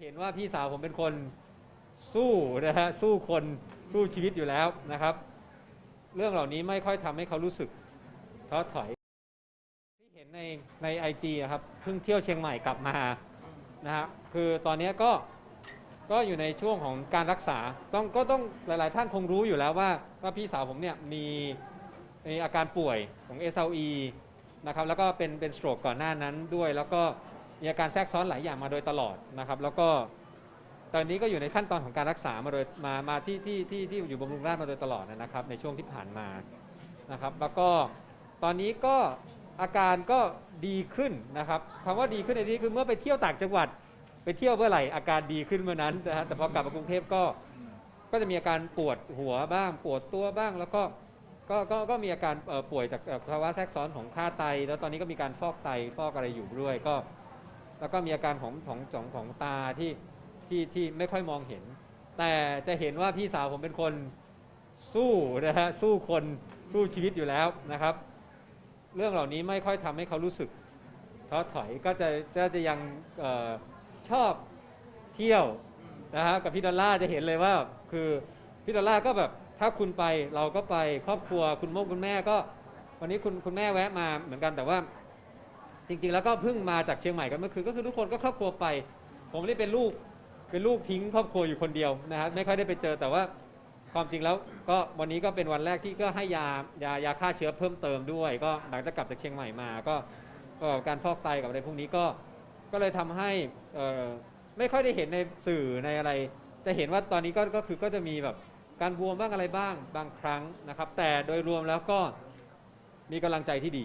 เห็นว่าพี่สาวผมเป็นคนสู้นะฮะสู้คนสู้ชีวิตอยู่แล้วนะครับ เรื่องเหล่านี้ไม่ค่อยทำให้เขารู้สึกท้อถอย ที่เห็นในในไอจีครับเพิ่งเที่ยวเชียงใหม่กลับมานะฮะคือตอนนี้ก็ก็อยู่ในช่วงของการรักษาต้องก็ต้องหลาย ๆ ท่านคงรู้อยู่แล้วว่าว่าพี่สาวผมเนี่ยมีมีอาการป่วยของ SLE นะครับแล้วก็เป็นเป็นสโตรกก่อนหน้านั้นด้วยแล้วก็ มีอาการแทรกซ้อนหลายอย่างมาโดยตลอดนะครับ แล้วก็ตอนนี้ก็อยู่ในขั้นตอนของการรักษามาโดยมามาที่ที่ที่ที่อยู่บำรุงราษฎร์มาโดยตลอดนะครับ ในช่วงที่ผ่านมานะครับ แล้วก็ตอนนี้ก็อาการก็ดีขึ้นนะครับคำว่าดีขึ้นในที่คือเมื่อไปเที่ยวต่างจังหวัด ไปเที่ยวเมื่อไหร่อาการดีขึ้นเมื่อนั้นนะฮะแต่พอกลับมากรุงเทพก็ก็จะมีอาการปวดหัวบ้าง ปวดตัวบ้างแล้วก็ก็ก็ก็มีอาการป่วยจากภาวะแทรกซ้อนของค่าไต แล้วตอนนี้ก็มีการฟอกไตฟอกอะไรอยู่ด้วยก็ แล้วก็มีอาการของของของของตาที่ที่ที่ไม่ค่อยมองเห็น แต่จะเห็นว่าพี่สาวผมเป็นคนสู้นะฮะสู้คนสู้ชีวิตอยู่แล้วนะครับ เรื่องเหล่านี้ไม่ค่อยทำให้เขารู้สึกท้อถอยก็จะจะจะยังออชอบเที่ยวนะฮะกับพี่ดอลล่าจะเห็นเลยว่าคือพี่ดอลล่าก็แบบถ้าคุณไปเราก็ไปครอบครัวคุณโมกคุณแม่ก็ วันนี้คุณคุณแม่แวะมาเหมือนกันแต่ว่า จริง ๆ แล้วก็เพิ่งมาจากเชียงใหม่กันเมื่อคืนก็คือทุกคนก็ครอบครัวไป ผมไม่เป็นลูกเป็นลูกทิ้งครอบครัวอยู่คนเดียวนะฮะไม่ค่อยได้ไปเจอแต่ว่าความจริงแล้วก็วันนี้ก็เป็นวันแรกที่ก็ให้ยายายาฆ่าเชื้อเพิ่มเติมด้วย ก็หลังจากกลับจากเชียงใหม่มาก็ก็การฟอกไตกับอะไรพวกนี้ก็ก็เลยทำให้ไม่ค่อยได้เห็นในสื่อในอะไร จะเห็นว่าตอนนี้ก็ก็คือก็จะมีแบบการบวมบ้างอะไรบ้างบางครั้งนะครับ แต่โดยรวมแล้วก็มีกำลังใจที่ดี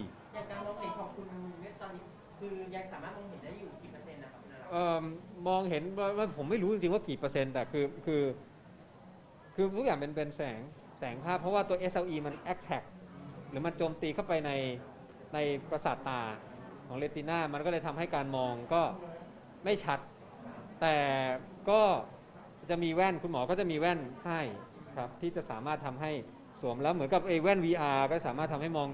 คือยังสามารถมองเห็นได้อยู่กี่เปอร์เซ็นต์นะครับคุณนราเอิ่มมองเห็นว่าว่าผมไม่รู้จริงๆว่ากี่เปอร์เซ็นต์แต่คือคือคือทุกอย่างเป็นเป็นแสงแสงภาพ เพราะว่าตัว SLE มัน attack หรือมันโจมตีเข้าไปในในประสาทตาของเรติน่ามันก็เลยทำให้การมองก็ไม่ชัด แต่ก็จะมีแว่นคุณหมอก็จะมีแว่นให้ครับที่จะสามารถทำให้สวมแล้วเหมือนกับไอ้แว่น VR ก็สามารถทำให้มอง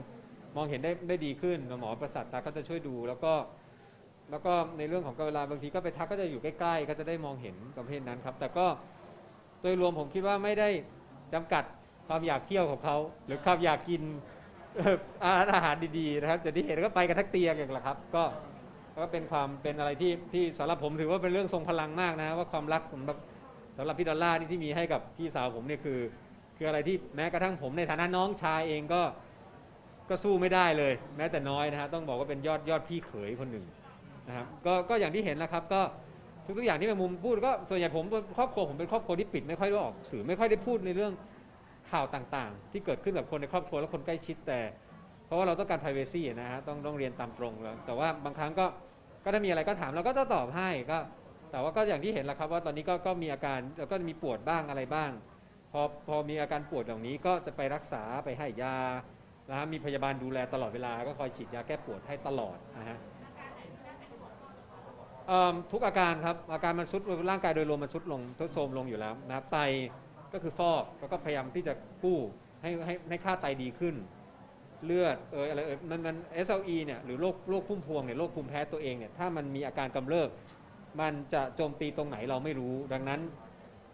มองเห็นได้ได้ดีขึ้นหมอประสาทตาก็จะช่วยดู แล้วก็ แล้วก็ในเรื่องของกเวลาบางทีก็ไปทักก็จะอยู่ใกล้ๆ ก็จะได้มองเห็นประเภทนั้นครับ แต่ก็โดยรวมผมคิดว่าไม่ได้จำกัดความอยากเที่ยวของเขา หรือความอยากกินอาหารดีๆนะครับจะที่เห็นก็ไปกันทักเตียงอย่างละครับ ก็ก็เป็นความเป็นอะไรที่ที่สำหรับผมถือว่าเป็นเรื่องทรงพลังมากนะว่าความรักผมสำหรับพี่ดอลล่านี่ที่มีให้กับพี่สาวผมเนี่ยคือ คืออะไรที่แม้กระทั่งผมในฐานะน้องชายเองก็ ก็สู้ไม่ได้เลย แม้แต่น้อยนะฮะต้องบอกว่าเป็นยอดยอดพี่เขยคนหนึ่งนะครับก็ก็อย่างที่เห็นแล้วครับก็ทุกๆอย่างที่เป็นมุมพูดก็ส่วนใหญ่ผมครอบครัวผมเป็นครอบครัวที่ปิดไม่ค่อยได้ออกสื่อไม่ค่อยได้พูดในเรื่องข่าวต่างๆ ที่เกิดขึ้นกับคนในครอบครัวและคนใกล้ชิดแต่ เพราะว่าเราต้องการ privacy นะฮะต้องต้องเรียนตามตรงแล้วแต่ว่าบางครั้งก็ก็ถ้ามีอะไรก็ถามเราก็จะตอบให้ก็แต่ว่าก็อย่างที่เห็นแล้วครับว่าตอนนี้ก็ก็มีอาการแล้วก็มีปวดบ้างอะไรบ้าง พอพอมีอาการปวดเหล่านี้ก็จะไปรักษาไปให้ยา นะฮะมีพยาบาลดูแลตลอดเวลาก็คอยฉีดยาแก้ปวดให้ตลอดนะฮะทุกอาการครับอาการมันสุดร่างกายโดยรวมมันสุดลงทุดโทรมลงอยู่แล้วนะครับไตก็คือฟอกแล้วก็พยายามที่จะกู้ให้ให้ให้ค่าไตดีขึ้น เลือดเอออะไรเออมันมัน SLE เนี่ยหรือโรคโรคพุ่มพวงเนี่ยโรคภูมิแพ้ตัวเองเนี่ยถ้ามันมีอาการกำเริบมันจะโจมตีตรงไหนเราไม่รู้ ดังนั้น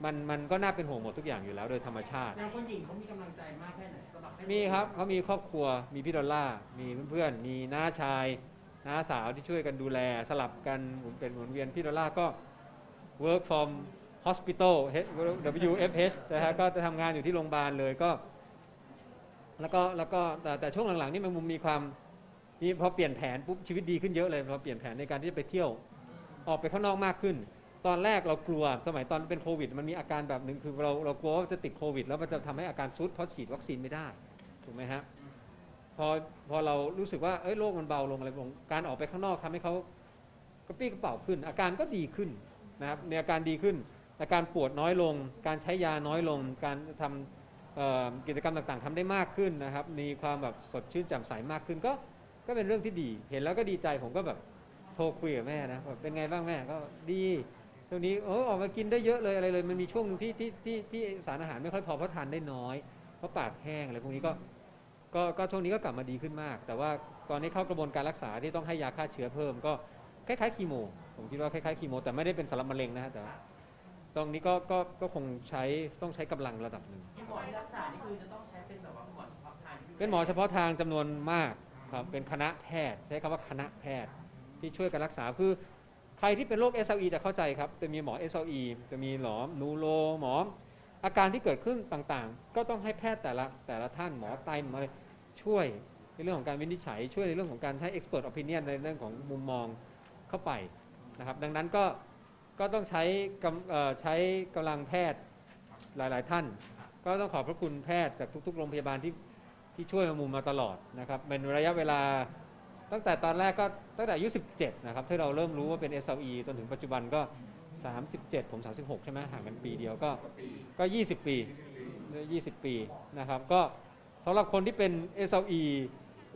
มันมันก็น่าเป็นห่วงหมดทุกอย่างอยู่แล้วโดยธรรมชาติ แล้วคนหญิงเขามีกำลังใจมากแค่ไหนสำหรับให้มีครับเขามีครอบครัวมีพี่ดอลล่าร์มีเพื่อนๆมีน้าชายน้าสาวที่ช่วยกันดูแลสลับกันหมุนเป็นหมุนเวียนพี่ดอลล่าร์ก็ work from hospital WFH นะฮะก็จะทำงานอยู่ที่โรงพยาบาลเลยก็ แล้วก็แล้วก็แต่แต่ช่วงหลังๆนี่มันมีความมีพอเปลี่ยนแผนปุ๊บชีวิตดีขึ้นเยอะเลยพอเปลี่ยนแผนในการที่จะไปเที่ยว ออกไปข้างนอกมากขึ้น ตอนแรกเรากลัวสมัยตอนเป็นโควิด มันมีอาการแบบหนึ่งคือเราเรากลัวว่าจะติดโควิด แล้วมันจะทำให้อาการซุดเพราะฉีดวัคซีนไม่ได้ถูกไหมฮะพอพอเรารู้สึกว่าเอ้ยโรคมันเบาลงอะไรลงการออกไปข้างนอกทำให้เขากระปี้กระเป๋าขึ้น อาการก็ดีขึ้นนะครับในอาการดีขึ้น อาการปวดน้อยลง การใช้ยาน้อยลง การทำกิจกรรมต่างๆทำได้มากขึ้นนะครับ มีความแบบสดชื่นแจ่มใสมากขึ้นก็ก็เป็นเรื่องที่ดี เห็นแล้วก็ดีใจผมก็แบบโทรคุยกับแม่นะแบบเป็นไงบ้างแม่ก็ดี ช่วงนี้โอ้ออกมากินได้เยอะเลยอะไรเลยมันมีช่วงหนึ่งที่ที่ที่ที่สารอาหารไม่ค่อยพอเพราะทานได้น้อย เพราะปากแห้งอะไรพวกนี้ก็ก็ก็ช่วงนี้ก็กลับมาดีขึ้นมาก แต่ว่าตอนนี้เข้ากระบวนการรักษาที่ต้องให้ยาฆ่าเชื้อเพิ่มก็คล้ายๆคีโมผมคิดว่าคล้ายๆคีโม แต่ไม่ได้เป็นสารบมะเร็งนะฮะแต่ว่าตรงนี้ก็ก็ก็คงใช้ต้องใช้กำลังระดับหนึ่งที่หมอที่รักษานี่คือจะต้องใช้เป็นแบบว่าหมอเฉพาะทางที่เป็นหมอเฉพาะทางจำนวนมากครับเป็นคณะแพทย์ ใช้คำว่าคณะแพทย์ที่ช่วยกันรักษาคือ ใครที่เป็นโรค SLE จะเข้าใจครับ จะมีหมอ SLE จะมีหมอนูโรหมอ อาการที่เกิดขึ้นต่างๆ ก็ต้องให้แพทย์แต่ละแต่ละท่านหมอไตหมออะไรช่วยในเรื่องของการวินิจฉัย ช่วยในเรื่องของการใช้ expert opinion ในเรื่องของมุมมองเข้าไปนะครับ ดังนั้นก็ก็ต้องใช้กำใช้กำลังแพทย์หลายๆท่าน ก็ต้องขอบพระคุณแพทย์จากทุกๆ โรงพยาบาลที่ที่ช่วยมามุมมาตลอดนะครับเป็นระยะเวลา ตั้งแต่ตอนแรกก็ตั้งแต่อายุ 17 นะครับที่เราเริ่มรู้ว่าเป็น SLE จนถึงปัจจุบันก็ 37 ผม 36 ใช่ไหมห่างกันปีเดียวก็ก็ 20 ปี 20 ปีนะครับก็สำหรับคนที่เป็น SLE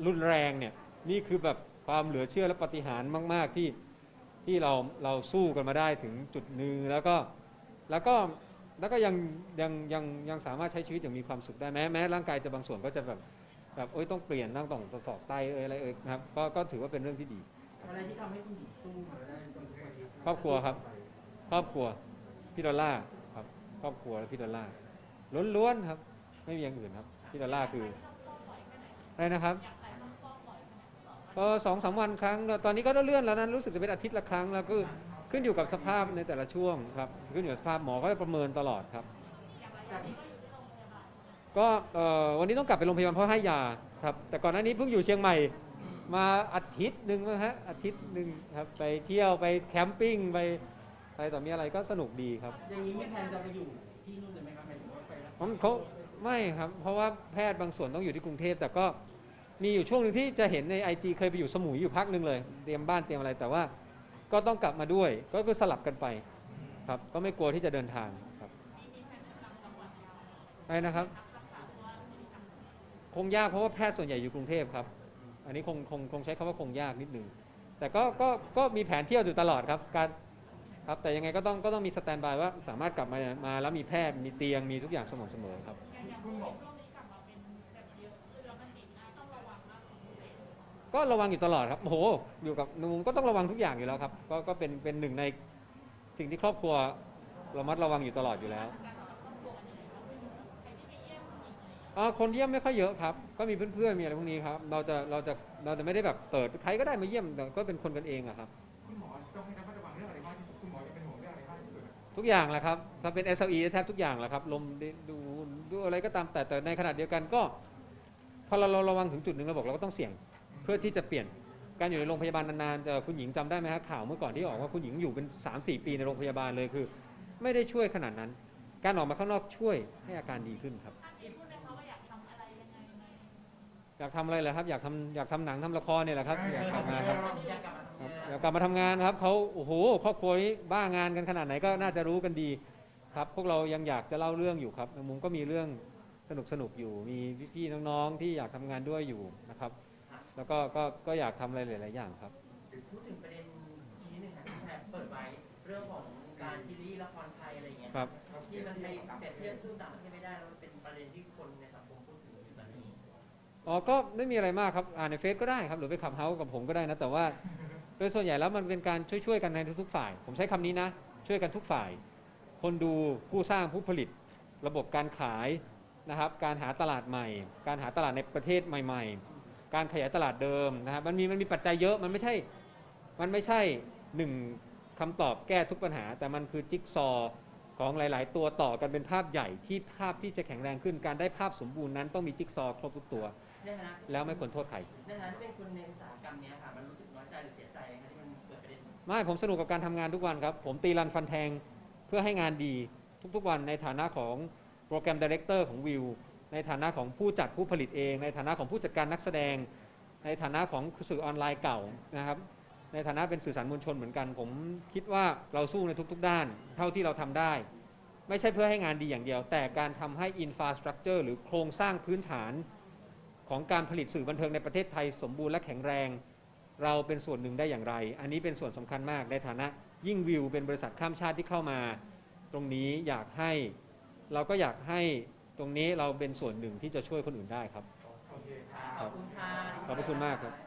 รุนแรงเนี่ยนี่คือแบบความเหลือเชื่อและปฏิหารมาก ๆ ที่ที่เราเราสู้กันมาได้ถึงจุดหนึ่งแล้วก็แล้วก็แล้วก็ยังยังยังยังสามารถใช้ชีวิตอย่างมีความสุขได้แม้แม้ร่างกายจะบางส่วนก็จะแบบ แบบเอ้ยต้องเปลี่ยนต้องต้องต่อไตเอ้ยอะไรเอ้ยนะครับก็ก็ถือว่าเป็นเรื่องที่ดี อะไรที่ทำให้คุณหญิงสู้มาได้จนทุกวันนี้ครอบครัวครับ ครอบครัวพี่ดอลล่าร์ครับ ครอบครัวและพี่ดอลล่าร์ล้วนๆครับ ไม่มีอย่างอื่นครับพี่ดอลล่าร์คืออะไรนะครับก็สองสามวันครั้งตอนนี้ก็ต้องเลื่อนแล้วนั้นรู้สึกจะเป็นอาทิตย์ละครั้งแล้วก็ขึ้นอยู่กับสภาพในแต่ละช่วงครับขึ้นอยู่กับสภาพหมอก็จะประเมินตลอดครับก็ เอ่อวันนี้ต้องกลับไปโรงพยาบาลเพราะให้ยาครับ แต่ก่อนหน้านี้เพิ่งอยู่เชียงใหม่ มาอาทิตย์หนึ่งนะฮะอาทิตย์หนึ่งครับไปเที่ยวไปแคมปิ้งไปไปต่อมีอะไรก็สนุกดีครับอย่างนี้มีแผนจะไปอยู่ที่นู่นเลยไหมครับหมายถึงว่าไปรักผมษาเขาไม่ครับ เพราะว่าแพทย์บางส่วนต้องอยู่ที่กรุงเทพแต่ก็มีอยู่ช่วงหนึ่งที่จะเห็นใน IG เคยไปอยู่สมุยอยู่พักหนึ่งเลยเตรียมบ้านเตรียมอะไรแต่ว่าก็ต้องกลับมาด้วย ก็คือสลับกันไปครับ ก็ไม่กลัวที่จะเดินทางครับอะไรนะครับ คงยากเพราะว่าแพทย์ส่วนใหญ่อยู่กรุงเทพครับ อันนี้คงคงคงใช้คำว่าคงยากนิดนึงแต่ก็ก็ก็มีแผนเที่ยวอยู่ตลอดครับ การครับแต่ยังไงก็ต้องก็ต้องมีสแตนบายว่าสามารถกลับมามาแล้วมีแพทย์มีเตียงมีทุกอย่างสม่ำเสมอครับก็ระวังอยู่ตลอดครับโอ้โหอยู่กับหนุ่มก็ต้องระวังทุกอย่างอยู่แล้วครับ ก็ก็เป็นเป็นหนึ่งในสิ่งที่ครอบครัวระมัดระวังอยู่ตลอดอยู่แล้ว อ่าคนเยี่ยมไม่ค่อยเยอะครับ ก็มีเพื่อนๆ มีอะไรพวกนี้ครับ เราจะเราจะเราจะไม่ได้แบบเปิดใครก็ได้มาเยี่ยมแต่ก็เป็นคนกันเองอะครับ คุณหมอต้องให้ระมัดระวังเรื่องอะไรมากที่สุดคุณหมอจะเป็นห่วงเรื่องอะไรมากที่สุดอะทุกอย่างแหละครับ ถ้าเป็น SLE แทบทุกอย่างแหละครับ ลมดูดูอะไรก็ตามแต่แต่ในขณะเดียวกันก็ พอเราเราระวังถึงจุดหนึ่งเราบอกเราก็ต้องเสี่ยง เพื่อที่จะเปลี่ยนการอยู่ในโรงพยาบาลนานๆแต่คุณหญิงจำได้ไหมครับข่าวเมื่อก่อนที่ออกว่าคุณหญิงอยู่เป็น 3-4 ปีในโรงพยาบาลเลยคือ ไม่ได้ช่วยขนาดนั้น การออกมาข้างนอกช่วยให้อาการดีขึ้นครับ อยากทำอะไรเหรอครับอยากทำอยากทำหนังทำละครเนี่ยแหละครับอยากทำงานครับอยากกลับมาทำครับงานอยากกลับมาทำงานครับเขาโอ้โหครอบครัวนี้บ้างานกันขนาดไหนก็น่าจะรู้กันดีครับพวกเรายังอยากจะเล่าเรื่องอยู่ครับในมุมก็มีเรื่องสนุกสนุกๆอยู่ มีพี่ๆน้องๆที่อยากทำงานด้วยอยู่นะครับ แล้วก็ก็ก็อยากทำอะไรหลายๆอย่างครับ พูดถึงประเด็นอีกนิดนึงค่ะที่แพรเปิดไว้เรื่องของการซีรีส์ละครไทยอะไรอย่างเงี้ยครับ ที่มันไปเปรียบเทียบสู้ต่างประเทศไม่ได้แล้วมันเป็นประเด็นที่คนในสังคมพูดถึงอยู่ตอนนี้ อ๋อก็ไม่มีอะไรมากครับอ่านในเฟซก็ได้ครับหรือไปขับเฮากับผมก็ได้นะแต่ว่า โดยส่วนใหญ่แล้วมันเป็นการช่วยๆกันในทุกๆฝ่าย ผมใช้คำนี้นะ ช่วยกันทุกฝ่าย คนดูผู้สร้างผู้ผลิต ระบบการขายนะครับ การหาตลาดใหม่ การหาตลาดในประเทศใหม่ ๆ การขยายตลาดเดิมนะครับมันมีมันมีปัจจัยเยอะมันไม่ใช่มันไม่ใช่หนึ่งคำตอบแก้ทุกปัญหา แต่มันคือจิ๊กซอของหลาย ๆ ตัวต่อกันเป็นภาพใหญ่ที่ภาพที่จะแข็งแรงขึ้น การได้ภาพสมบูรณ์นั้นต้องมีจิ๊กซอครบทุกตัว แล้วไม่ควรโทษใครในฐานะที่เป็นคนในอุตสาหกรรมเนี้ยค่ะมันรู้สึกน้อยใจหรือเสียใจไหมคะที่มันเกิดประเด็นไม่ผมสนุกกับการทำงานทุกวันครับ ผมตีรันฟันแทงเพื่อให้งานดีทุกๆวันในฐานะของโปรแกรมดีเรคเตอร์ของวิวในฐานะของผู้จัดผู้ผลิตเอง ในฐานะของผู้จัดการนักแสดง ในฐานะของสื่อออนไลน์เก่านะครับในฐานะเป็นสื่อสารมวลชนเหมือนกัน ผมคิดว่าเราสู้ในทุกๆ ด้าน เท่าที่เราทำได้ ไม่ใช่เพื่อให้งานดีอย่างเดียว แต่การทำให้อินฟ a าสตรักเจอร์หรือโครงสร้างพื้นฐาน ของการผลิตสื่อบันเทิงในประเทศไทยสมบูรณ์และแข็งแรง เราเป็นส่วนหนึ่งได้อย่างไร อันนี้เป็นส่วนสำคัญมากในฐานะ ยิ่งวิวเป็นบริษัทข้ามชาติที่เข้ามา ตรงนี้อยากให้เราก็อยากให้ตรงนี้เราเป็นส่วนหนึ่งที่จะช่วยคนอื่นได้ครับโอเคครับขอบคุณค่ะขอบพระคุณมากครับ